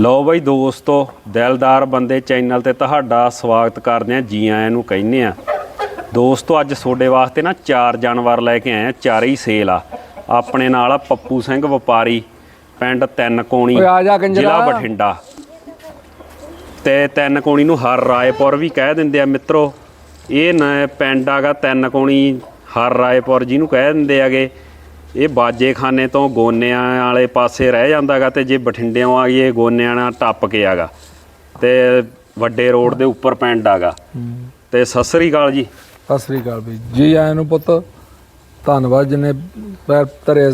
ਲਓ ਬਈ ਦੋਸਤੋ ਦਿਲਦਾਰ ਬੰਦੇ ਚੈਨਲ ਤੇ ਤੁਹਾਡਾ ਸਵਾਗਤ ਕਰਦੇ ਆ ਜੀ ਆਇਆਂ ਨੂੰ ਕਹਿੰਨੇ ਆ ਦੋਸਤੋ ਅੱਜ ਤੁਹਾਡੇ ਵਾਸਤੇ ਨਾ ਚਾਰ ਜਾਨਵਰ ਲੈ ਕੇ ਆਏ ਆ ਚਾਰੇ ਹੀ ਸੇਲ ਆ। ਆਪਣੇ ਨਾਲ ਆ ਪੱਪੂ ਸਿੰਘ ਵਪਾਰੀ ਪਿੰਡ ਤਿੰਨ ਕੋਣੀ ਓਏ ਆ ਜਾ ਕੰਜਰਾ। ਜ਼ਿਲ੍ਹਾ ਬਠਿੰਡਾ। ਤੇ ਤਿੰਨ ਕੋਣੀ ਨੂੰ ਹਰ ਰਾਏਪੁਰ ਵੀ ਕਹਿ ਦਿੰਦੇ ਆ ਮਿੱਤਰੋ। ਇਹ ਨ ਪਿੰਡ ਆਗਾ ਤਿੰਨ ਕੋਣੀ ਹਰ ਰਾਏਪੁਰ ਜਿਹਨੂੰ ਕਹਿ ਦਿੰਦੇ ਆਗੇ ਇਹ ਬਾਜੇਖਾਨੇ ਤੋਂ ਗੋਨਿਆਂ ਵਾਲੇ ਪਾਸੇ ਰਹਿ ਜਾਂਦਾਗਾ ਤੇ ਜੇ ਬਠਿੰਡਿਓਂ ਆ ਗਏ ਗੋਨਿਆਂ ਨਾਲ ਟੱਪ ਕੇ ਆਗਾ। ਤੇ ਵੱਡੇ ਰੋਡ ਦੇ ਉੱਪਰ ਪਿੰਡ ਆਗਾ। ਤੇ ਸਤਿ ਸ੍ਰੀ ਅਕਾਲ ਜੀ। ਸਤਿ ਸ੍ਰੀ ਅਕਾਲ ਬਈ ਜੀ ਆਇਆਂ ਨੂੰ ਪੁੱਤ ਧੰਨਵਾਦ ਜਿਨੇ ਪੈਰ ਧਰੇ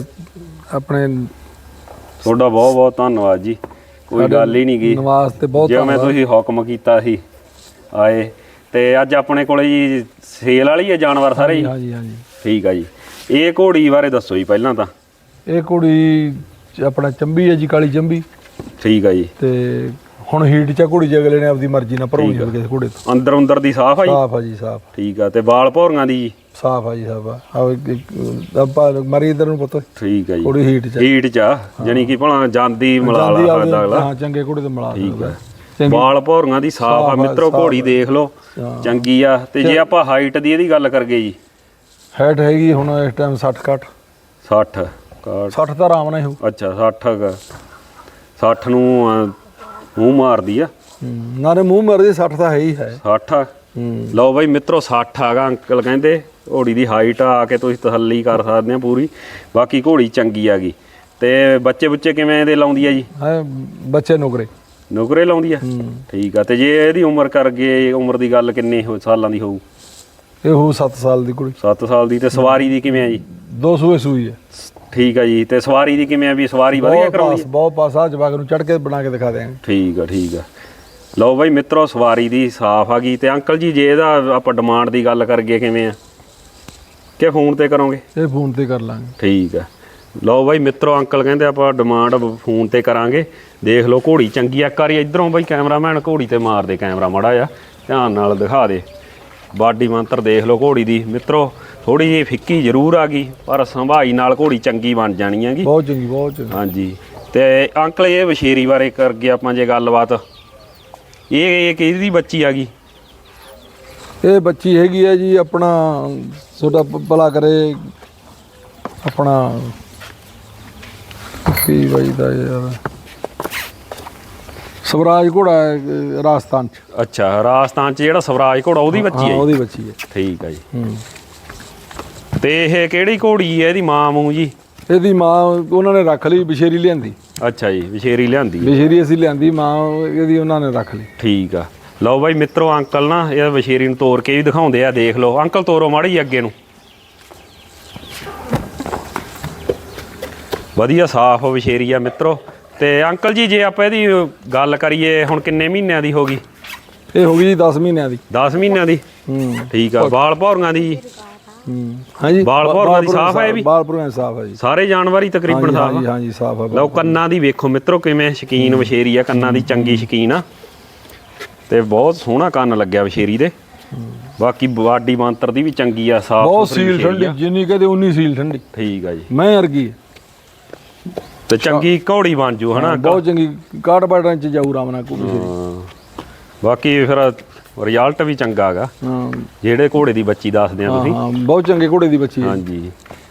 ਆਪਣੇ ਤੁਹਾਡਾ ਬਹੁਤ ਬਹੁਤ ਧੰਨਵਾਦ ਜੀ। ਕੋਈ ਗੱਲ ਹੀ ਨਹੀਂ ਗਈ ਨਵਾਜ਼ ਤੇ ਬਹੁਤ ਜਿਵੇਂ ਤੁਸੀਂ ਹੁਕਮ ਕੀਤਾ ਸੀ ਆਏ। ਤੇ ਅੱਜ ਆਪਣੇ ਕੋਲੇ ਜੀ ਸੇਲ ਵਾਲੀ ਹੈ ਜਾਨਵਰ ਸਾਰੇ ਜੀ? ਹਾਂਜੀ ਹਾਂਜੀ। ਠੀਕ ਆ ਜੀ। ਇਹ ਘੋੜੀ ਬਾਰੇ ਦੱਸੋ ਜੀ ਪਹਿਲਾਂ ਤਾਂ। ਇਹ ਚ ਆਪਣਾ ਚੰਬੀ ਹੈ ਜੀ ਕਾਲੀ ਚੰਬੀ। ਠੀਕ ਆ ਜੀ। ਤੇ ਹੁਣ ਹੀਟ ਚ ਆ ਕੁੜੀ ਜੇ ਅਗਲੇ ਨੇ ਆਪਦੀ ਮਰਜ਼ੀ ਨਾਲ ਭਰਾਉਣੀ ਹੋਵੇ ਕਿਸੇ ਘੋੜੇ ਤੋਂ। ਅੰਦਰ ਅੰਦਰ ਦੀ ਸਾਫ਼ ਆ ਜੀ? ਸਾਫ਼ ਆ ਜੀ ਸਾਫ਼। ਠੀਕ ਆ ਤੇ ਵਾਲ ਭੌਰੀਆਂ ਦੀ ਜੀ? ਸਾਫ਼ ਆ ਜੀ ਸਾਫ਼ ਆ। ਆਹ ਇੱਕ- ਇੱਕ- ਆਪਾਂ ਮਰੀ ਇਧਰ ਨੂੰ ਪੁੱਤ। ਠੀਕ ਆ ਜੀ। ਕੁੜੀ ਹੀਟ ਚ ਆ। ਹੀਟ ਚ ਆ? ਜਾਨੀ ਕਿ ਭਲਾ ਜਾਂਦੀ ਮਲਾ ਜਾਂਦੀ ਆਪਦੇ- ਅਗਲਾ। ਹਾਂ ਚੰਗੇ ਘੋੜੇ ਤੋਂ ਮਿਲਾ ਠੀਕ ਸਕਦਾ। ਚੰਗੀ ਵਾਲ ਭੌਰੀਆਂ ਦੀ ਸਾਫ਼ ਆ। ਮਿੱਤਰੋ ਘੋੜੀ। ਦੇਖ ਲਓ। ਹਾਂ। ਚੰਗੀ ਆ। ਤੇ ਜੇ ਆਪਾਂ ਹਾਈਟ ਦੀ ਇਹਦੀ ਗੱਲ ਕਰਗੇ ਜੀ। ਹੈਟ ਹੈਗੀ ਹੁਣ ਇਸ ਟਾਈਮ 60 ਕੱਟ 60 ਕਾਟ 60 ਤਾਂ ਆਰਾਮ ਨਾਲ ਹੀ ਹੋਊ ਅੱਛਾ 60 ਗਾ 60 ਨੂੰ ਮੂੰਹ ਮਾਰਦੀ ਆ? ਨਾਲੇ ਮੂੰਹ ਮਰਦੀ 60 ਤਾਂ ਹੈ ਹੀ ਹੈ। 60 ਆ? ਹੂੰ। ਲਓ ਬਾਈ ਮਿੱਤਰੋ 60 ਆਗਾ ਅੰਕਲ ਕਹਿੰਦੇ। ਘੋੜੀ ਦੀ ਹਾਈਟ ਆ ਕੇ ਤੁਸੀਂ ਤਸੱਲੀ ਕਰ ਸਕਦੇ ਆ ਪੂਰੀ। ਬਾਕੀ ਘੋੜੀ ਚੰਗੀ ਆਗੀ ਤੇ ਬੱਚੇ ਬੁੱਚੇ ਕਿਵੇਂ ਦੇ ਲਾਉਂਦੀ ਆ ਜੀ? ਬੱਚੇ ਨੁਕਰੇ ਨੁਕਰੇ ਲਾਉਂਦੀ ਆ? ਠੀਕ ਆ ਤੇ ਜੇ ਇਹਦੀ ਉਮਰ ਕਰ ਗਏ ਉਮਰ ਦੀ ਗੱਲ ਕਿੰਨੇ ਸਾਲਾਂ ਦੀ ਹੋਊ? ਇਹ ਹੋ 7 ਸਾਲ ਦੀ ਕੁੜੀ। 7 ਸਾਲ ਦੀ ਤੇ ਸਵਾਰੀ ਦੀ ਕਿਵੇਂ ਆ ਜੀ? ਦੋ ਸੂਏ ਸੂਈ ਹੈ ਠੀਕ ਆ ਜੀ ਤੇ ਸਵਾਰੀ ਦੀ ਕਿਵੇਂ ਆ ਵੀ ਸਵਾਰੀ ਵਧੀਆ ਬਹੁਤ ਕਰਾਉਂਦੀ ਪਾਸ ਬਹੁਤ ਪਾਸ ਆ ਜਵਾਕ ਨੂੰ ਚੜ ਕੇ ਬਣਾ ਕੇ ਦਿਖਾ ਦਿਆਂਗੇ। ਠੀਕ ਆ ਠੀਕ ਆ। ਲਓ ਬਾਈ ਮਿੱਤਰੋ ਸਵਾਰੀ ਦੀ ਸਾਫ਼ ਆ ਗਈ ਤੇ ਅੰਕਲ ਜੀ ਜੇ ਇਹਦਾ ਆਪਾਂ ਡਿਮਾਂਡ ਦੀ ਗੱਲ ਕਰਗੇ ਕਿਵੇਂ ਆ? ਕਿ ਫੋਨ ਤੇ ਕਰੋਗੇ? ਇਹ ਫੋਨ ਤੇ ਕਰ ਲਾਂਗੇ। ਠੀਕ ਆ। ਲਓ ਬਾਈ ਮਿੱਤਰੋ ਅੰਕਲ ਕਹਿੰਦੇ ਆਪਾਂ ਡਿਮਾਂਡ ਫੋਨ ਤੇ ਕਰਾਂਗੇ। ਦੇਖ ਲਓ ਘੋੜੀ ਚੰਗੀ ਆ। ਇੱਕ ਵਾਰੀ ਇਧਰੋਂ ਬਾਈ ਕੈਮਰਾਮੈਨ ਘੋੜੀ ਤੇ ਮਾਰ ਦੇ ਕੈਮਰਾ ਮੜਾ ਜਾ ਧਿਆਨ ਨਾਲ ਦਿਖਾ ਦੇ। ਬਾਡੀ ਮੰਤਰ ਦੇਖ ਲਓ ਘੋੜੀ ਦੀ। ਮਿੱਤਰੋ ਥੋੜੀ ਜਿਹੀ ਫਿੱਕੀ ਜ਼ਰੂਰ ਆ ਗਈ ਪਰ ਸੰਭਾਈ ਨਾਲ ਘੋੜੀ ਚੰਗੀ ਬਣ ਜਾਣੀ ਹੈਗੀ। ਬਹੁਤ ਚੰਗੀ ਬਹੁਤ ਚੰਗੀ। ਹਾਂਜੀ। ਤੇ ਅੰਕਲ ਇਹ ਵਸ਼ੇਰੀ ਬਾਰੇ ਕਰ ਗਏ ਆਪਾਂ ਜੇ ਗੱਲਬਾਤ। ਇਹ ਇਹ ਕਿਹਦੀ ਬੱਚੀ ਆ ਗਈ? ਇਹ ਬੱਚੀ ਹੈਗੀ ਹੈ ਜੀ ਆਪਣਾ ਤੁਹਾਡਾ ਭਲਾ ਕਰੇ ਆਪਣਾ ਕੀ ਬਾਈ ਦਾ ਯਾਰ? ਸਵਰਾਜ ਘੋੜਾ ਹੈ, ਅਹ, ਰਾਜਸਥਾਨ ਚ। ਅੱਛਾ ਰਾਜਸਥਾਨ ਚ ਜਿਹੜਾ ਸਵਰਾਜ ਘੋੜਾ ਉਹਦੀ ਬੱਚੀ ਹਾਂ ਹੈ ਜੀ? ਉਹਦੀ ਬੱਚੀ ਹੈ। ਠੀਕ ਆ ਜੀ। ਹੂੰ। ਤੇ ਇਹ ਕਿਹੜੀ ਘੋੜੀ ਹੈ ਇਹਦੀ ਮਾਂ ਮੂੰ ਜੀ? ਇਹਦੀ ਮਾਂ ਉਹਨਾਂ ਨੇ ਰੱਖ ਲਈ ਬਸ਼ੇਰੀ ਲਿਆਂਦੀ। ਅੱਛਾ ਜੀ ਵਸ਼ੇਰੀ ਲਿਆਂਦੀ ਹੈ। ਬਸ਼ੇਰੀ ਅਸੀਂ ਲਿਆਂਦੀ ਮਾਂ ਇਹਦੀ ਉਹਨਾਂ ਨੇ ਰੱਖ ਲਈ। ਠੀਕ ਆ। ਲਓ ਬਾਈ ਮਿੱਤਰੋ ਅੰਕਲ ਨਾ ਇਹ ਵਸ਼ੇਰੀ ਨੂੰ ਤੋੜ ਕੇ ਵੀ ਦਿਖਾਉਂਦੇ ਆ ਦੇਖ ਲਓ। ਅੰਕਲ ਤੋਰੋ ਮਾੜੀ ਅੱਗੇ ਨੂੰ। ਵਧੀਆ ਸਾਫ਼ ਵਸ਼ੇਰੀ ਆ ਮਿੱਤਰੋ। ਤੇ ਅੰਕਲ ਜੀ ਜੇ ਆਪਾਂ ਇਹਦੀ ਗੱਲ ਕਰੀਏ ਹੁਣ ਕਿੰਨੇ ਮਹੀਨਿਆਂ ਦੀ ਹੋ ਗਈ? ਇਹ ਹੋ ਗਈ ਜੀ 10 ਮਹੀਨਿਆਂ ਦੀ। 10 ਮਹੀਨਿਆਂ ਦੀ? ਹੂੰ। ਠੀਕ ਆ ਵਾਲ ਭੌਰੀਆਂ ਦੀ ਹੂੰ। ਹਾਂਜੀ ਬਾਲ ਭੌਰਾਂ ਦੀ ਸਾਫ਼ ਹੈ ਇਹ ਵੀ? ਬਾਲ ਭੌਰਾਂ ਦੀ ਸਾਫ਼ ਹੈ ਜੀ। ਸਾਰੇ ਜਾਨਵਰ ਹੀ ਤਕਰੀਬਨ ਸਾਫ਼ ਹਾਂਜੀ ਆ ਹਾਂਜੀ ਸਾਫ਼ ਹੈ ਲਓ ਕੰਨਾਂ ਦੀ ਵੇਖੋ ਮਿੱਤਰੋ ਕਿਵੇਂ ਸ਼ਕੀਨ ਵਸ਼ੇਰੀ ਆ ਕੰਨਾਂ ਦੀ ਚੰਗੀ ਸ਼ਕੀਨ ਆ। ਤੇ ਬਹੁਤ ਸੋਹਣਾ ਕੰਨ ਲੱਗਿਆ ਵਸ਼ੇਰੀ ਦੇ। ਬਾਕੀ ਬਾਡੀ ਮੰਤਰ ਦੀ ਵੀ ਚੰਗੀ ਆ ਸਾਫ਼ ਬਹੁਤ ਸੀਲ ਠੰਡੀ ਜਿੰਨੀ ਕਹਦੇ ਉਨੀ ਸੀਲ ਠੰਡੀ। ਠੀਕ ਆ ਜੀ। ਮੈਂ ਵਰਗੀ। ਹੈ। ਤੇ ਚੰਗੀ ਘੋੜੀ ਬਣ ਜੂ ਹਨਾ? ਬਹੁਤ ਚੰਗੀ ਕਾਟ ਬਾਟਾਂ ਚ ਜਾਊ ਰਾਮ ਨਾਲ ਕੋਈ। ਬਾਕੀ ਫਿਰ ਰਿਜ਼ਲਟ ਵੀ ਚੰਗਾ ਹੈਗਾ। ਹਾਂ। ਜਿਹੜੇ ਘੋੜੇ ਦੀ ਬੱਚੀ ਦੱਸਦੇ ਆ ਤੁਸੀਂ। ਹਾਂ ਬਹੁਤ ਚੰਗੇ ਘੋੜੇ ਦੀ ਬੱਚੀ ਹੈ। ਹਾਂਜੀ।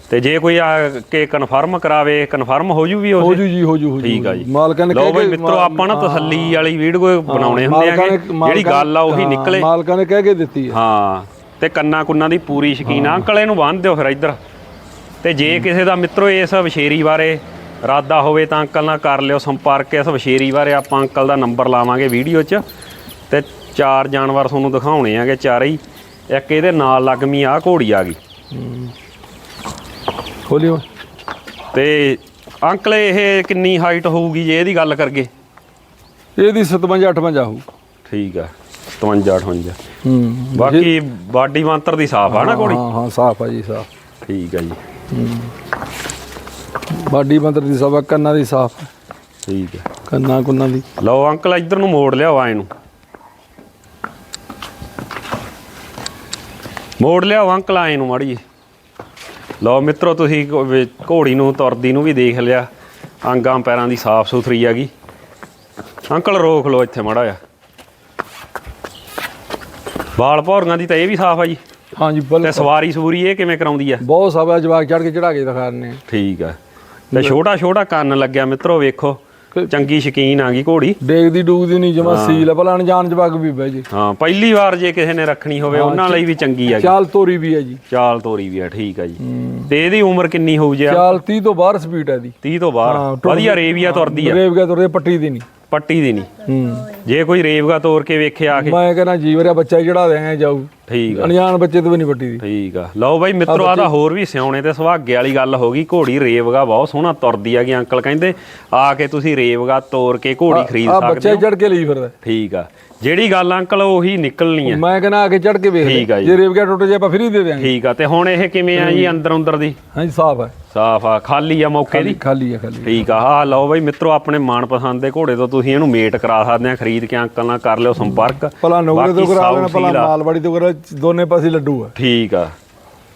ਤੇ ਜੇ ਕੋਈ ਆ ਕੇ ਕਨਫਰਮ ਕਰਾਵੇ ਕਨਫਰਮ ਹੋ ਜੂ ਵੀ ਹੋ ਜੂ ਜੀ ਹੋ ਜੂ ਹੋ ਜੂ ਠੀਕ ਆ ਜੀ। ਮਾਲਕਾਂ ਨੇ ਕਹਿ ਕੇ ਮਿੱਤਰੋ ਆਪਾਂ ਨਾ ਤਸੱਲੀ ਵਾਲੀ ਵੀਡੀਓ ਬਣਾਉਣੇ ਹੁੰਦੇ ਨੇ- ਜਿਹੜੀ ਗੱਲ ਆ ਉਹੀ ਨਿਕਲੇ। ਮਾਲਕਾਂ ਨੇ ਕਹਿ ਕੇ ਦਿੱਤੀ ਹੈ। ਹਾਂ। ਤੇ ਕੰਨਾਂ ਕੁੰਨਾਂ ਦੀ ਪੂਰੀ ਸ਼ਕੀਨ ਆ। ਅੰਕਲ ਇਹਨੂੰ ਬੰਨ੍ਹ ਦਿਓ ਫਿਰ ਇੱਧਰ। ਤੇ ਜੇ ਕਿਸੇ ਦਾ ਮਿੱਤਰੋ ਇਸ ਵਸ਼ੇਰੀ ਬਾਰੇ ਇਰਾਦਾ ਹੋਵੇ ਤਾਂ ਅੰਕਲ ਨਾਲ ਕਰ ਲਿਓ ਸੰਪਰਕ ਇਸ ਵਸ਼ੇਰੀ ਬਾਰੇ ਆਪਾਂ ਅੰਕਲ ਦਾ ਨੰਬਰ ਲਾਵਾਂਗੇ ਵੀਡੀਓ 'ਚ ਤੇ ਚਾਰ ਜਾਨਵਰ ਤੁਹਾਨੂੰ ਦਿਖਾਉਣੇ ਆਗੇ ਚਾਰੇ ਹੀ। ਇੱਕ ਇਹਦੇ ਨਾਲ ਲੱਗਮੀ ਆ ਘੋੜੀ ਆ ਗਈ। ਖੋਲਿਓ। ਤੇ ਅੰਕਲ ਇਹ ਕਿੰਨੀ ਹਾਈਟ ਹੋਊਗੀ ਜੇ ਇਹਦੀ ਗੱਲ ਕਰਗੇ ਇਹਦੀ 57 58 ਹੋਊ। ਠੀਕ ਆ 57 58 ਹੂੰ। ਬਾਕੀ ਬਾਡੀ ਮੰਤਰ ਦੀ ਸਾਫ਼ ਆ ਨਾ ਘੋੜੀ? ਹਾਂ ਹਾਂ ਸਾਫ਼ ਆ ਜੀ ਸਾਫ਼। ਠੀਕ ਆ ਜੀ। ਬਾਡੀ ਬੰਦਰ ਦੀ ਸਭਾ ਕੰਨਾਂ ਦੀ ਸਾਫ਼। ਹੈ। ਠੀਕ ਆ ਕੰਨਾਂ ਕੁੰਨਾਂ ਦੀ। ਲਓ ਅੰਕਲ ਇੱਧਰ ਨੂੰ ਮੋੜ ਲਿਆਓ ਆਏ ਨੂੰ ਮੋੜ ਲਿਆਓ ਅੰਕਲ ਆਏ ਨੂੰ ਮਾੜੀ। ਲਓ ਮਿੱਤਰੋ ਤੁਸੀਂ ਘੋੜੀ ਨੂੰ ਤੁਰਦੀ ਨੂੰ ਵੀ ਦੇਖ ਲਿਆ। ਅੰਗਾਂ ਪੈਰਾਂ ਦੀ ਸਾਫ਼ ਸੁਥਰੀ ਹੈਗੀ ਅੰਕਲ ਰੋਕ ਲਓ ਇੱਥੇ ਮੜਾ ਆ ਬਾਲ ਭੌਰੀਆਂ ਦੀ ਤਾਂ ਇਹ ਵੀ ਸਾਫ਼ ਆ ਜੀ। ਹਾਂਜੀ ਤੇ ਬਿਲਕੁਲ। ਸਵਾਰੀ ਸਵੂਰੀ ਇਹ ਕਿਵੇਂ ਕਰਾਉਂਦੀ ਆ? ਬਹੁਤ ਸਭਾ ਜਵਾਕ ਚੜ ਕੇ ਚੜਾ ਕੇ ਦਿਖਾ ਰਹੇ ਨੇ ਠੀਕ ਆ। ਤੇ ਛੋਟਾ ਛੋਟਾ ਕੰਨ ਲੱਗਿਆ ਮਿੱਤਰੋ ਵੇਖੋ। ਚੰਗੀ ਸ਼ਕੀਨ ਆ ਗਈ ਘੋੜੀ। ਡੇਗਦੀ ਡੂਗਦੀ ਨਹੀਂ ਜਮਾ ਸੀਲ ਆ, ਭਲਾ ਅਣਜਾਣ ਜਵਾਕ ਵੀ ਬਹਿ ਜੇ। ਹਾਂ ਪਹਿਲੀ ਵਾਰ ਜੇ ਕਿਸੇ ਨੇ ਰੱਖਣੀ ਹੋਵੇ ਉਹਨਾਂ ਲਈ ਵੀ ਚੰਗੀ ਆ ਚਾਲ ਤੋਰੀ ਵੀ ਹੈ ਜੀ। ਚਾਲ ਤੋਰੀ ਵੀ ਆ ਠੀਕ ਆ ਜੀ। ਤੇ ਇਹਦੀ ਉਮਰ ਕਿੰਨੀ ਹੋਊ ਜੀ? ਚਾਲ 30 ਤੋਂ ਬਾਹਰ ਸਪੀਡ ਹੈ ਦੀ 30 ਤੋਂ ਬਾਹਰ। ਵਧੀਆ ਰੇਵੀਆ ਤੁਰਦੀ ਆ। ਰੇਵ ਗਿਆ ਤੁਰੇ ਪੱਟੀ ਦੀ ਨਹੀਂ। ਪੱਟੀ ਦੀ ਨਹੀਂ। ਹੂੰ ਜੇ ਕੋਈ ਰੇਵਗਾ ਤੋਰ ਕੇ ਵੇਖੇ ਆ ਕੇ। ਮੈਂ ਕਹਿੰਦਾ ਜੀਵਰਿਆ ਬੱਚਾ ਚੜਾ ਦੇਗਾ ਜਾਊ। ਠੀਕ ਆ। ਅਣਜਾਣ ਬੱਚੇ ਤੋਂ ਵੀ ਨਹੀਂ ਪੱਟੀ ਦੀ। ਠੀਕ ਆ। ਲਓ ਬਾਈ ਮਿੱਤਰੋ ਆ ਤਾਂ ਹੋਰ ਵੀ ਸਿਆਉਣੇ ਤੇ ਸੁਹਾਗੇ ਵਾਲੀ ਗੱਲ ਹੋ ਗਈ। ਘੋੜੀ ਰੇਵਗਾ ਬਹੁਤ ਸੋਹਣਾ ਤੁਰਦੀ ਆ ਕਿ ਅੰਕਲ ਕਹਿੰਦੇ। ਆ ਕੇ ਤੁਸੀਂ ਰੇਵਗਾ ਤੋਰ ਕੇ ਘੋੜੀ ਖਰੀਦ ਆ ਸਕਦੇ ਬੱਚਾ ਹੋ। ਚੜ ਕੇ ਲਈ ਫਿਰਦਾ। ਠੀਕ ਆ। ਜਿਹੜੀ ਗੱਲ ਅੰਕਲ ਉਹੀ ਨਿਕਲਣੀ ਆ। ਮੈਂ ਕਹਿੰਦਾ ਆ ਕੇ ਚੜ ਕੇ ਵੇਖ ਆ ਜੀ। ਜੇ ਰੇਵ ਗਿਆ ਟੁੱਟ ਜੇ ਆਪਾਂ ਫ੍ਰੀ ਦੇ ਦਿਆਂਗੇ। ਠੀਕ ਆ। ਤੇ ਹੁਣ ਇਹ ਕਿਵੇਂ ਆ ਜੀ ਅੰਦਰ ਅੰਦਰ ਦੀ? ਹਾਂਜੀ ਸਾਫ਼ ਹੈ ਸਾਫ਼ ਆ ਖਾਲੀ ਆ ਮੌਕੇ ਦੀ? ਖਾਲੀ ਹੈ ਖਾਲੀ ਠੀਕ ਆ। ਆ ਲਓ ਬਾਈ ਮਿੱਤਰੋ ਆਪਣੇ ਮਨਪਸੰਦ ਦੇ ਘੋੜੇ ਤੋਂ ਤੁਸੀਂ ਇਹਨੂੰ ਮੇਟ ਕਰਾ ਸਕਦੇ ਆ। ਖਰੀਦ ਕੇ ਅੰਕਲ ਨਾਲ ਕਰ ਲਿਓ ਸੰਪਰਕ। ਭਲਾ ਨੌਕਰੀ ਤੋਂ ਕਰਾ ਲੈਣਾ ਭਲਾ ਆ। ਮਾਲਵਾੜੀ ਤੋਂ ਕਰਾ ਦੋਨੇ ਪਾਸੇ ਲੱਡੂ ਆ। ਠੀਕ ਆ।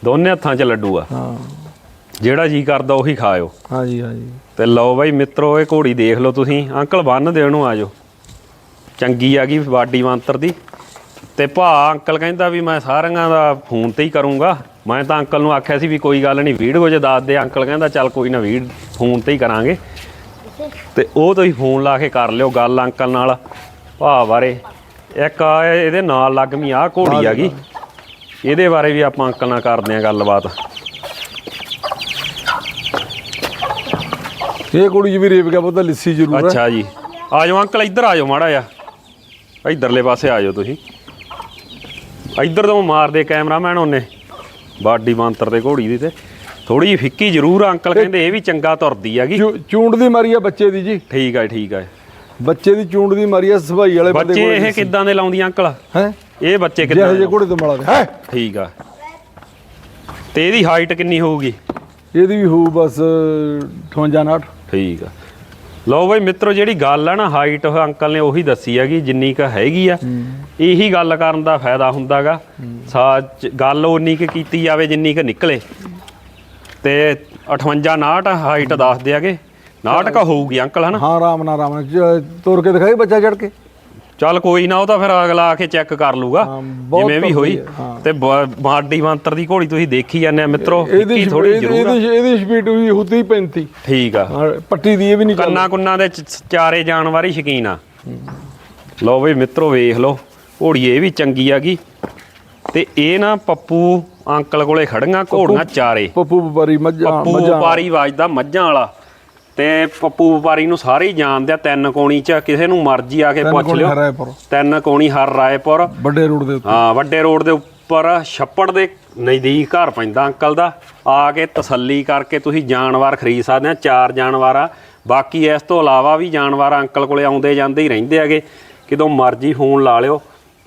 ਦੋਨੇ ਹੱਥਾਂ 'ਚ ਲੱਡੂ ਆ। ਹਾਂ। ਜਿਹੜਾ ਜੀ ਕਰਦਾ ਉਹੀ ਖਾਇਓ। ਹਾਂਜੀ ਹਾਂਜੀ। ਤੇ ਲਓ ਬਾਈ ਮਿੱਤਰੋ ਇਹ ਘੋੜੀ ਦੇਖ ਲਓ ਤੁਸੀਂ। ਅੰਕਲ ਬੰਨ ਦੇ ਉਹਨੂੰ ਆਜੋ। ਚੰਗੀ ਆ ਗਈ ਬਾਡੀ ਮੰਤਰ ਦੀ। ਤੇ ਭਾ ਅੰਕਲ ਕਹਿੰਦਾ ਵੀ ਮੈਂ ਸਾਰਿਆਂ ਦਾ ਫੋਨ ਤੇ ਹੀ ਕਰੂੰਗਾ। ਮੈਂ ਤਾਂ ਅੰਕਲ ਨੂੰ ਆਖਿਆ ਸੀ ਵੀ ਕੋਈ ਗੱਲ ਨਹੀਂ ਵੀਡੀਓ 'ਚ ਦੱਸ ਦੇ ਅੰਕਲ ਕਹਿੰਦਾ ਚੱਲ ਕੋਈ ਨਾ ਵੀਡ ਫੋਨ ਤੇ ਹੀ ਕਰਾਂਗੇ। ਤੇ ਉਹ ਤੁਸੀਂ ਫੋਨ ਲਾ ਕੇ ਕਰ ਲਿਓ ਗੱਲ ਅੰਕਲ ਨਾਲ ਭਾ ਬਾਰੇ। ਇੱਕ ਆ ਇਹਦੇ ਨਾਲ ਲੱਗਮੀ ਆ ਘੋੜੀ ਆ ਗਈ ਇਹਦੇ ਬਾਰੇ ਵੀ ਆਪਾਂ ਅੰਕਲ ਨਾਲ ਕਰਦੇ ਆਂ ਗੱਲਬਾਤ। ਇਹ ਕੁੜੀ ਜੀ ਵੀ ਰੇਵ ਗਿਆ ਬਹੁਤਾ ਲਿੱਸੀ ਜ਼ਰੂਰ ਹੈ। ਅੱਛਾ ਜੀ। ਆ ਜਾਓ ਅੰਕਲ ਇੱਧਰ ਆ ਜਾਓ ਮਾੜਾ ਜਿਹਾ। ਇੱਧਰਲੇ ਪਾਸੇ ਆ ਜਾਓ ਤੁਸੀਂ। ਇੱਧਰ ਤੋਂ ਮਾਰਦੇ ਕੈਮਰਾਮੈਨ ਉਹਨੇ। ਬਾਡੀ ਬਾਂਤਰ ਤੇ ਘੋੜੀ ਦੀ ਤੇ ਥੋੜੀ ਜਿਹੀ ਫਿੱਕੀ ਜ਼ਰੂਰ ਆ, ਅੰਕਲ ਕਹਿੰਦੇ ਇਹ ਵੀ ਚੰਗਾ ਤੁਰਦੀ ਹੈਗੀ। ਚੂ- ਚੂੰਡ ਦੀ ਮਾਰੀ ਆ ਬੱਚੇ ਦੀ ਜੀ। ਠੀਕ ਹੈ ਠੀਕ ਹੈ ਬੱਚੇ ਦੀ ਚੂੰਡ ਦੀ ਮਾਰੀ ਆ ਸਭਾਈ ਵਾਲੇ ਬੰਦੇ ਬੱਚੇ ਇਹ ਕਿੱਦਾਂ ਦੇ ਲਾਉਂਦੀਆਂ ਅੰਕਲ? ਹੈ? ਇਹ ਬੱਚੇ ਕਿੱਦਾਂ ਜਿਹੇ ਦੇ ਘੋੜੇ ਤੋਂ ਮਾਲਾ ਹੈ? ਠੀਕ ਆ। ਤੇ ਇਹਦੀ ਹਾਈਟ ਕਿੰਨੀ ਹੋਊਗੀ? ਇਹਦੀ ਵੀ ਹੋਊ ਬਸ 58 59 ਠੀਕ ਆ। ਲਓ ਬਈ ਮਿੱਤਰੋ ਜਿਹੜੀ ਗੱਲ ਆ ਨਾ ਹਾਈਟ ਅੰਕਲ ਨੇ ਉਹੀ ਦੱਸੀ ਹੈਗੀ ਜਿੰਨੀ ਕ ਹੈਗੀ ਆ ਇਹੀ ਗੱਲ ਕਰਨ ਦਾ ਫਾਇਦਾ ਹੁੰਦਾਗਾ। ਸਾਚ ਗੱਲ ਉਨੀ ਕ ਕੀਤੀ ਜਾਵੇ ਜਿੰਨੀ ਕ ਨਿਕਲੇ। ਤੇ 58 59 ਹਾਈਟ ਦੱਸਦੇ ਆਗੇ 59 ਕ ਹੋਊਗੀ ਅੰਕਲ ਹਨਾ? ਹਾਂ ਆਰਾਮ ਨਾਲ ਆਰਾਮ ਨਾਲ। ਜ- ਤੁਰ ਕੇ ਦਿਖਾਈ ਬੱਚਾ ਚੜ ਕੇ। ਚੱਲ ਕੋਈ ਨਾ ਉਹ ਤਾਂ ਫਿਰ ਅਗਲਾ ਆ ਕੇ ਚੈੱਕ ਕਰ ਲੂਗਾ। ਹਾਂ, ਬਹੁਤ ਜਿਵੇਂ ਵੀ ਹੋਈ। ਹੈ, ਹਾਂ। ਤੇ ਬਾਡੀ ਮੰਤਰ ਦੀ ਘੋੜੀ ਤੁਸੀਂ ਦੇਖੀ ਜਾਂਦੇ ਆ ਮਿੱਤਰੋ ਇਹਦੀ ਥੋੜੀ ਜ਼ਰੂਰ ਆ। ਇਹਦੀ- ਇਹਦੀ ਸਪੀਡ ਵੀ ਹੁੰਦੀ 35 ਠੀਕ ਆ। ਹਾਂ, ਪੱਟੀ ਦੀ ਇਹ ਵੀ ਨਹੀਂ ਕੰਨਾ ਕੁੰਨਾ ਦੇ ਚਾਰੇ ਜਾਣ ਵਾਲੀ ਸ਼ਕੀਨ ਆ। ਲਓ ਬਈ ਮਿੱਤਰੋ ਵੇਖ ਲਓ ਘੋੜੀ ਇਹ ਵੀ ਚੰਗੀ ਆਗੀ ਤੇ ਇਹ ਨਾ ਪੱਪੂ ਅੰਕਲ ਕੋਲੇ ਖੜੀਆਂ ਘੋੜੀਆਂ ਚਾਰੇ। ਪੱਪੂ ਵਪਾਰੀ ਮੱਝਾਂ ਪੱਪੂ ਵਪਾਰੀ ਵੱਜਦਾ ਮੱਝਾਂ ਵਾਲਾ। ਤੇ ਪੱਪੂ ਵਪਾਰੀ ਨੂੰ ਸਾਰੇ ਹੀ ਜਾਣਦੇ ਆ ਤਿੰਨ ਕੋਣੀ ਚ ਕਿਸੇ ਨੂੰ ਮਰਜ਼ੀ ਆ ਕੇ ਪੁੱਛ ਲਿਓ। ਤਿੰਨ ਕੋਣੀ ਹਰ ਰਾਏਪੁਰ। ਵੱਡੇ ਰੋਡ ਦੇ ਉੱਤੇ। ਹਾਂ ਵੱਡੇ ਰੋਡ ਦੇ ਉੱਪਰ ਛੱਪੜ ਦੇ ਨਜ਼ਦੀਕ ਘਰ ਪੈਂਦਾ ਅੰਕਲ ਦਾ। ਆ ਕੇ ਤਸੱਲੀ ਕਰਕੇ ਤੁਸੀਂ ਜਾਨਵਰ ਖਰੀਦ ਸਕਦੇ ਆ ਚਾਰ ਜਾਨਵਰ ਆ। ਬਾਕੀ ਇਸ ਤੋਂ ਇਲਾਵਾ ਵੀ ਜਾਨਵਰ ਅੰਕਲ ਕੋਲੇ ਆਉਂਦੇ ਜਾਂਦੇ ਹੀ ਰਹਿੰਦੇ ਹੈਗੇ। ਕਿਦੋਂ ਮਰਜ਼ੀ ਫੋਨ ਲਾ ਲਿਓ।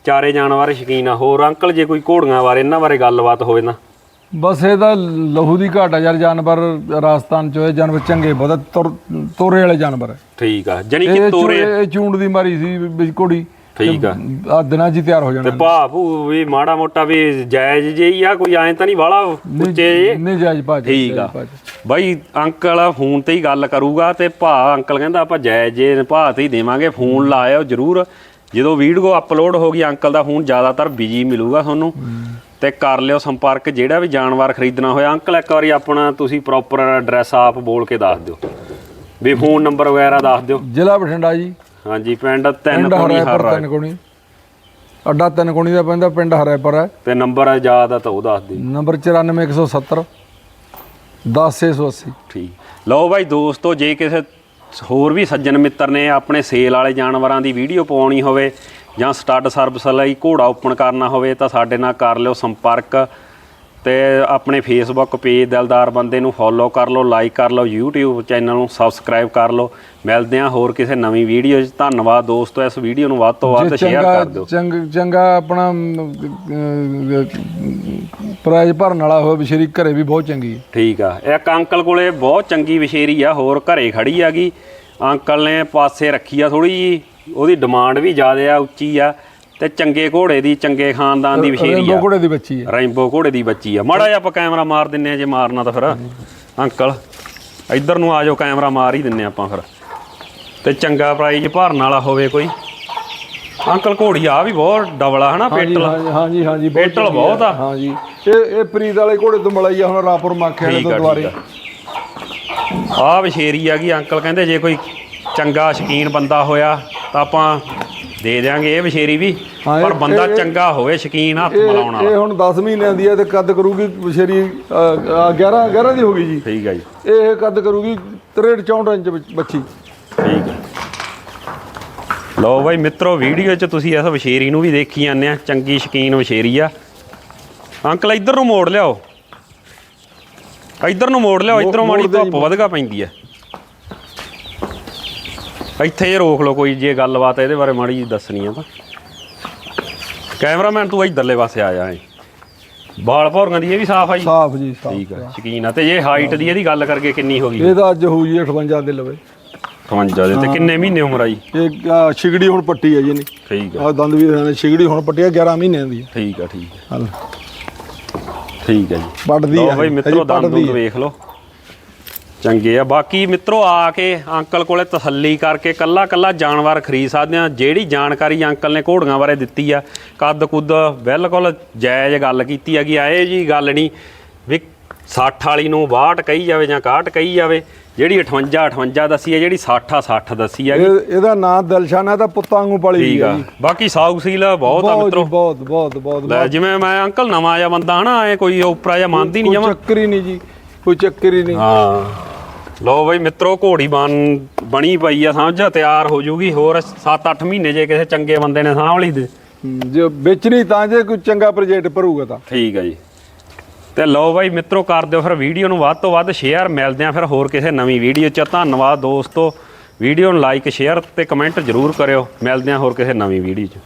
ਚਾਰੇ ਜਾਨਵਰ ਸ਼ਕੀਨ ਆ। ਹੋਰ ਅੰਕਲ ਜੇ ਕੋਈ ਘੋੜੀਆਂ ਬਾਰੇ ਇਹਨਾਂ ਬਾਰੇ ਗੱਲਬਾਤ ਹੋਵੇ ਨਾ ਬਸ ਇਹਦਾ ਲਹੂ ਦੀ ਘਾਟ ਆ ਯਾਰ ਜਾਨਵਰ ਰਾਜਸਥਾਨ ਚ ਹੋਏ ਜਾਨਵਰ ਚੰਗੇ ਬਹੁਤ ਤੁਰ ਤੋਰੇ ਵਾਲੇ ਜਾਨਵਰ ਹੈ ਠੀਕ ਆ ਜਾਨੀ ਇਹ ਕਿ ਚੂ- ਤੋਰੇ ਇਹ ਚੂੰਡ ਦੀ ਮਾਰੀ ਸੀ ਵਿੱਚ ਘੋੜੀ ਠੀਕ ਆ। ਆ ਦਿਨਾਂ ਹੀ ਤਿਆਰ ਹੋ ਤੇ ਜਾਣਾ ਭਾਪੂ ਵੀ ਮਾੜਾ ਮੋਟਾ ਵੀ ਜਾਇਜ਼ ਜੇ ਹੀ ਆ ਕੋਈ ਐਂ ਤਾਂ ਨਹੀਂ ਵਾਲਾ ਉੱਚੇ ਜੇ ਨਹੀਂ ਜਾਇਜ਼ ਭਾਜੀ ਠੀਕ ਆ। ਬਾਈ ਅੰਕਲ ਫੋਨ ਤੇ ਹੀ ਗੱਲ ਕਰੂਗਾ ਤੇ ਭਾ ਅੰਕਲ ਕਹਿੰਦਾ ਆਪਾਂ ਜਾਇਜ਼ ਜੇ ਭਾ ਤੇ ਹੀ ਦੇਵਾਂਗੇ ਫੋਨ ਲਾਇਓ ਜਰੂਰ। ਜਦੋਂ ਵੀਡੀਓ ਅਪਲੋਡ ਹੋ ਗਈ ਅੰਕਲ ਦਾ ਫੋਨ ਜ਼ਿਆਦਾਤਰ ਬਿਜ਼ੀ ਮਿਲੂਗਾ ਤੁਹਾਨੂੰ। ਤੇ ਕਰ ਲਿਓ ਸੰਪਰਕ ਜਿਹੜਾ ਵੀ ਜਾਨਵਰ ਖਰੀਦਣਾ ਹੋਇਆ ਅੰਕਲ ਇੱਕ ਵਾਰੀ ਆਪਣਾ ਤੁਸੀਂ ਪ੍ਰੋਪਰ ਐਡਰੈਸ ਆਪ ਬੋਲ ਕੇ ਦੱਸ ਦਿਓ। ਵੀ ਫੋਨ ਨੰਬਰ ਵਗੈਰਾ ਦੱਸ ਦਿਓ। ਜ਼ਿਲ੍ਹਾ ਬਠਿੰਡਾ ਜੀ। ਹਾਂਜੀ ਪਿੰਡ ਤਿੰਨ ਕੋਣੀ ਹਰ ਤਿੰਨ ਕੋਣੀ। ਅੱਡਾ ਤਿੰਨ ਕੋਣੀ ਦਾ ਪੈਂਦਾ ਪਿੰਡ ਹਰਾਇਪੁਰ ਹੈ। ਤੇ ਨੰਬਰ ਯਾਦ ਆ ਤਾਂ ਉਹ ਦੱਸ ਦਿਓ। ਨੰਬਰ 94170 10680 ਠੀਕ। ਲਓ ਬਾਈ ਦੋਸਤੋ ਜੇ ਕਿਸੇ ਹੋਰ ਵੀ ਸੱਜਣ ਮਿੱਤਰ ਨੇ ਆਪਣੇ ਸੇਲ ਵਾਲੇ ਜਾਨਵਰਾਂ ਦੀ ਵੀਡੀਓ ਪਾਉਣੀ ਹੋਵੇ ਜਾਂ ਸਟੱਡ ਸਰਵਿਸ ਲਈ ਘੋੜਾ ਓਪਨ ਕਰਨਾ ਹੋਵੇ ਤਾਂ ਸਾਡੇ ਨਾਲ ਕਰ ਲਿਓ ਸੰਪਰਕ। ਤੇ ਆਪਣੇ ਫੇਸਬੁੱਕ ਪੇਜ ਦਿਲਦਾਰ ਬੰਦੇ ਨੂੰ ਫੋਲੋ ਕਰ ਲਓ ਲਾਈਕ ਕਰ ਲਓ YouTube ਚੈਨਲ ਨੂੰ ਸਬਸਕ੍ਰਾਈਬ ਕਰ ਲਓ। ਮਿਲਦੇ ਹਾਂ ਹੋਰ ਕਿਸੇ ਨਵੀਂ ਵੀਡੀਓ 'ਚ। ਧੰਨਵਾਦ ਦੋਸਤੋ ਇਸ ਵੀਡੀਓ ਨੂੰ ਵੱਧ ਤੋਂ ਵੱਧ ਸ਼ੇਅਰ ਕਰ ਦਿਓ। ਚੰਗ ਚੰਗਾ ਆਪਣਾ ਪ੍ਰਾਈਜ਼ ਭਰਨ ਵਾਲਾ ਹੋਵੇ ਬਸ਼ੇਰੀ ਘਰੇ ਵੀ ਬਹੁਤ ਚੰਗੀ ਹੈ। ਠੀਕ ਆ। ਇੱਕ ਅੰਕਲ ਕੋਲੇ ਬਹੁਤ ਚੰਗੀ ਵਿਸ਼ੇਰੀ ਆ ਹੋਰ ਘਰੇ ਖੜੀ ਆਗੀ ਅੰਕਲ ਨੇ ਪਾਸੇ ਰੱਖੀ ਆ ਥੋੜੀ ਜੀ ਉਹਦੀ ਡਿਮਾਂਡ ਵੀ ਜ਼ਿਆਦਾ ਆ ਉੱਚੀ ਆ। ਤੇ ਚੰਗੇ ਘੋੜੇ ਦੀ ਚੰਗੇ ਖਾਨਦਾਨ ਦੀ ਵਿਸ਼ੇਰੀ ਰੇਨਬੋ ਆ। ਘੋੜੇ ਦੀ ਬੱਚੀ ਹੈ। ਰੈਂਬੋ ਘੋੜੇ ਦੀ ਬੱਚੀ ਆ। ਮਾੜਾ ਜਿਹਾ ਆਪਾਂ ਕੈਮਰਾ ਮਾਰ ਦਿੰਨੇ ਆ ਜੇ ਮਾਰਨਾ ਤਾਂ ਫਿਰ। ਅੰਕਲ ਇੱਧਰ ਨੂੰ ਆ ਜਾਓ ਕੈਮਰਾ ਮਾਰ ਹੀ ਦਿੰਨੇ ਆਪਾਂ ਫਿਰ। ਤੇ ਚੰਗਾ ਪ੍ਰਾਈਜ਼ ਭਰਨ ਵਾਲਾ ਹੋਵੇ ਕੋਈ। ਅੰਕਲ ਘੋੜੀ ਆ ਵੀ ਬਹੁਤ ਡਬਲ ਆ ਹਨਾ? ਪੇਟਲ। ਹਾਂਜੀ ਹਾਂਜੀ ਪੇਟਲ ਬਹੁਤ ਆ। ਹਾਂਜੀ। ਇਹ ਇਹ ਪ੍ਰੀਤ ਵਾਲੇ ਘੋੜੇ ਤੋਂ ਮਲਾਈ ਆ ਹੁਣ ਰਾਪੁਰ ਮਾਖੇ ਵਾਲੇ ਠੀਕ ਤੋਂ ਆ ਦੁਆਰੇ। ਆ। ਆ ਵਿਸ਼ੇਰੀ ਆ ਗਈ ਅੰਕਲ ਕਹਿੰਦੇ ਜੇ ਕੋਈ ਚੰਗਾ ਸ਼ਕੀਨ ਬੰਦਾ ਹੋਇਆ ਤਾਂ ਆਪਾਂ ਦੇ ਦਿਆਂਗੇ ਇਹ ਵਿਸ਼ੇਰੀ ਵੀ ਹਾਂ, ਇਹ- ਪਰ ਬੰਦਾ ਇਹ- ਚੰਗਾ ਹੋਵੇ ਸ਼ਕੀਨ ਹੱਥ ਇਹ ਮਿਲਾਉਣ ਇਹ ਵਾਲਾ। ਹੁਣ 10 ਮਹੀਨਿਆਂ ਦੀ ਹੈ ਤੇ ਕੱਦ ਕਰੂਗੀ ਬਸ਼ੇਰੀ 11 11 ਦੀ ਹੋ ਗਈ ਜੀ। ਠੀਕ ਆ ਜੀ। ਇਹ ਕੱਦ ਕਰੂਗੀ 63 64 ਇੰਚ ਬੱਚ- ਬੱਚੀ। ਠੀਕ ਹੈ ਲਓ ਬਾਈ ਮਿੱਤਰੋ ਵੀਡੀਓ 'ਚ ਤੁਸੀਂ ਇਸ ਵਿਸ਼ੇਰੀ ਨੂੰ ਵੀ ਦੇਖੀ ਜਾਂਦੇ ਆ ਚੰਗੀ ਸ਼ਕੀਨ ਵਿਸ਼ੇਰੀ ਆ। ਅੰਕਲ ਇੱਧਰ ਨੂੰ ਮੋੜ ਲਿਆਓ। ਇੱਧਰ ਨੂੰ ਮੋੜ ਲਿਆਓ ਮੋ- ਇੱਧਰੋਂ ਮਾੜੀ ਮੋੜਦੇ ਜੀ, ਧੁੱਪ ਵਧਗਾ ਪੈਂਦੀ ਆ। ਇੱਥੇ ਰੋਕ ਲਓ ਕੋਈ ਜੇ ਗੱਲਬਾਤ ਇਹਦੇ ਬਾਰੇ ਮਾੜੀ ਜੀ ਦੱਸਣੀ ਆ ਤਾਂ। ਕੈਮਰਾਮੈਨ ਤੂੰ ਇੱਧਰਲੇ ਪਾਸੇ ਆ ਜਾ ਏ ਬਾਲ ਭੌਰੀਆਂ ਦੀ ਇਹ ਵੀ ਸਾਫ਼ ਆ ਜੀ? ਸਾਫ਼ ਜੀ ਸਾਫ਼ ਠੀਕ ਆ ਸ਼ਕੀਨ ਆ। ਤੇ ਜੇ ਹਾਈਟ ਦੀ ਇਹਦੀ ਗੱਲ ਕਰਕੇ ਕਿੰਨੀ ਹੋ ਗਈ? ਇਹਦਾ ਅੱਜ ਹੋਊ ਜੀ 58 ਦੇ ਲਵੇ। 58 ਦੇ ਤੇ ਕਿੰਨੇ ਮਹੀਨੇ ਉਮਰ ਆ ਜੀ? ਇਹ ਛਿਗੜੀ ਹੁਣ ਪੱਟੀ ਹੈ ਜੀ ਇਹਨੇ ਠੀਕ ਆ। ਆ ਦੰਦ ਵੀ ਨੇ ਛਿਗੜੀ ਹੁਣ ਪੱਟੀ ਆ 11 ਮਹੀਨਿਆਂ ਦੀ ਠੀਕ ਆ ਠੀਕ ਆ। ਹਲ ਠੀਕ ਹੈ ਜੀ। ਵੱਢਦੀ ਲਓ ਆ ਬਈ ਮਿੱਤਰੋ ਦੰਦ ਦੁੰਦ ਆ। ਵੇਖ ਲਓ। ਚੰਗੇ ਆ। ਬਾਕੀ ਮਿੱਤਰੋ ਆ ਕੇ ਅੰਕਲ ਕੋਲੇ ਤਸੱਲੀ ਕਰਕੇ ਕੱਲਾ ਕੱਲਾ ਜਾਨਵਰ ਖਰੀਦ ਸਕਦੇ ਆ। ਜਿਹੜੀ ਜਾਣਕਾਰੀ ਅੰਕਲ ਨੇ ਘੋੜੀਆਂ ਬਾਰੇ ਦਿੱਤੀ ਆ ਕੱਦ ਕੁੱਦ ਬਿਲਕੁਲ ਜਾਇਜ਼ ਗੱਲ ਕੀਤੀ ਹੈਗੀ ਆਏ ਜੀ ਗੱਲ ਨਹੀਂ ਵੀ 60 ਵਾਲੀ ਨੂੰ 62 ਕਹੀ ਜਾਵੇ ਜਾਂ 61 ਕਹੀ ਜਾਵੇ। ਜਿਹੜੀ 58 58 ਦੱਸੀ ਹੈ ਜਿਹੜੀ 60 ਆ 60 ਦੱਸੀ ਇਹ ਇਹਦਾ ਨਾਂ ਦਿਲਸ਼ਾਨ ਹੈ ਤਾਂ ਪੁੱਤਾਂ ਵਾਂਗੂ ਪਲੀ ਠੀਕ ਆ। ਜੀ। ਬਾਕੀ ਸਾਊ ਸੀਲ ਬਹੁਤ ਆ ਮਿੱਤਰੋ ਜੀ, ਬਹੁਤ ਬਹੁਤ ਬਹੁਤ ਲੈ ਜਿਵੇਂ ਮੈਂ ਅੰਕਲ ਨਵਾਂ ਜਿਹਾ ਬੰਦਾ ਹਨਾ ਐ ਕੋਈ ਉਪਰਾ ਜਿਹਾ ਮੰਨਦੀ ਨਹੀਂ ਜਮਾ। ਚੱਕਰ ਹੀ ਨਹੀਂ ਜੀ। ਕੋਈ ਚੱਕਰ ਹੀ ਨਹੀਂ। ਹਾਂ। ਲੋ ਬਈ ਮਿੱਤਰੋ ਘੋੜੀ ਬਣ ਬਣੀ ਪਈ ਆ ਸਮਝ ਤਿਆਰ ਹੋ ਜੂਗੀ। ਹੋਰ 7-8 ਮਹੀਨੇ ਜੇ ਕਿਸੇ ਚੰਗੇ ਬੰਦੇ ਨੇ ਸਾਂਭ ਲਈ ਦੇ ਹਮ, ਜੇ ਵੇਚਣੀ ਤਾਂ ਜੇ ਕੋਈ ਚੰਗਾ ਪ੍ਰੋਜੈਕਟ ਭਰੂਗਾ ਤਾਂ। ਠੀਕ ਆ ਜੀ। ਤੇ ਲਓ ਬਾਈ ਮਿੱਤਰੋ ਕਰ ਦਿਓ ਫਿਰ ਵੀਡੀਓ ਨੂੰ ਵੱਧ ਤੋਂ ਵੱਧ ਸ਼ੇਅਰ ਮਿਲਦੇ ਆ ਫਿਰ ਹੋਰ ਕਿਸੇ ਨਵੀਂ ਵੀਡੀਓ 'ਚ। ਧੰਨਵਾਦ ਦੋਸਤੋ। ਵੀਡੀਓ ਨੂੰ ਲਾਈਕ ਸ਼ੇਅਰ ਤੇ ਕਮੈਂਟ ਜ਼ਰੂਰ ਕਰਿਓ। ਮਿਲਦੇ ਆ ਹੋਰ ਕਿਸੇ ਨਵੀਂ ਵੀਡੀਓ 'ਚ।